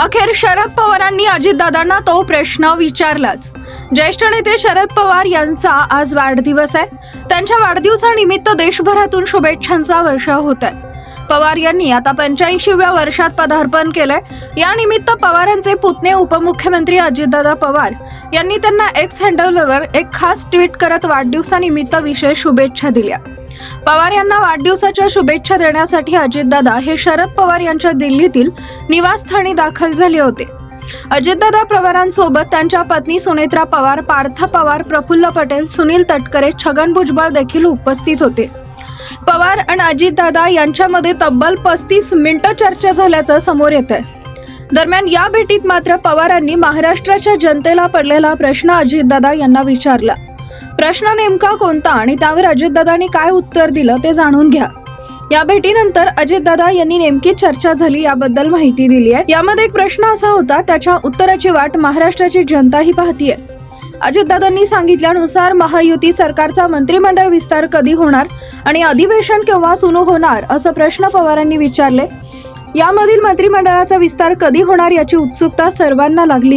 अखेर शरद पवारांनी अजितदादांना तो प्रश्न विचारलाच. ज्येष्ठ नेते शरद पवार यांचा आज वाढदिवस आहे. त्यांच्या वाढदिवसानिमित्त देशभरातून शुभेच्छांचा वर्ष होत आहे. पवार यांनी आता पंच्याऐंशीव्या वर्षात पदार्पण केलंय. यानिमित्त पवारांचे पुतणे उपमुख्यमंत्री अजितदादा पवार यांनी त्यांना एक्स हँडलवर एक खास ट्विट करत वाढदिवसानिमित्त विशेष शुभेच्छा दिल्या. पवार यांना वाढदिवसाच्या शुभेच्छा देण्यासाठी अजितदादा हे शरद पवार यांच्या दिल्लीतील निवासस्थानी दाखल झाले होते. अजितदादा पवारांसोबत त्यांच्या पत्नी सुनेत्रा पवार पार्थ पवार प्रफुल्ल पटेल सुनील तटकरे छगन भुजबळ देखील उपस्थित होते. पवार आणि अजितदादा यांच्यामध्ये तब्बल पस्तीस मिनिटं चर्चा झाल्याचं समोर येत आहे दरम्यान या भेटीत मात्र पवारांनी महाराष्ट्राच्या जनतेला पडलेला प्रश्न अजितदादा यांना विचारला. प्रश्न नेमका कोणता आणि त्यावर अजितदादांनी काय उत्तर दिलं ते जाणून घ्या. या भेटीनंतर अजितदादा यांनी नेमकी चर्चा झाली याबद्दल माहिती दिली आहे. यामध्ये एक प्रश्न असा होता त्याच्या उत्तराची वाट महाराष्ट्राची जनताही पाहतीये. अजितदादांनी सांगितल्यानुसार महायुती सरकारचा मंत्रिमंडळ विस्तार कधी होणार आणि अधिवेशन केव्हा सुरू होणार असं प्रश्न पवारांनी विचारले. यामधील मंत्रिमंडळाचा विस्तार कधी होणार याची उत्सुकता सर्वांना लागली.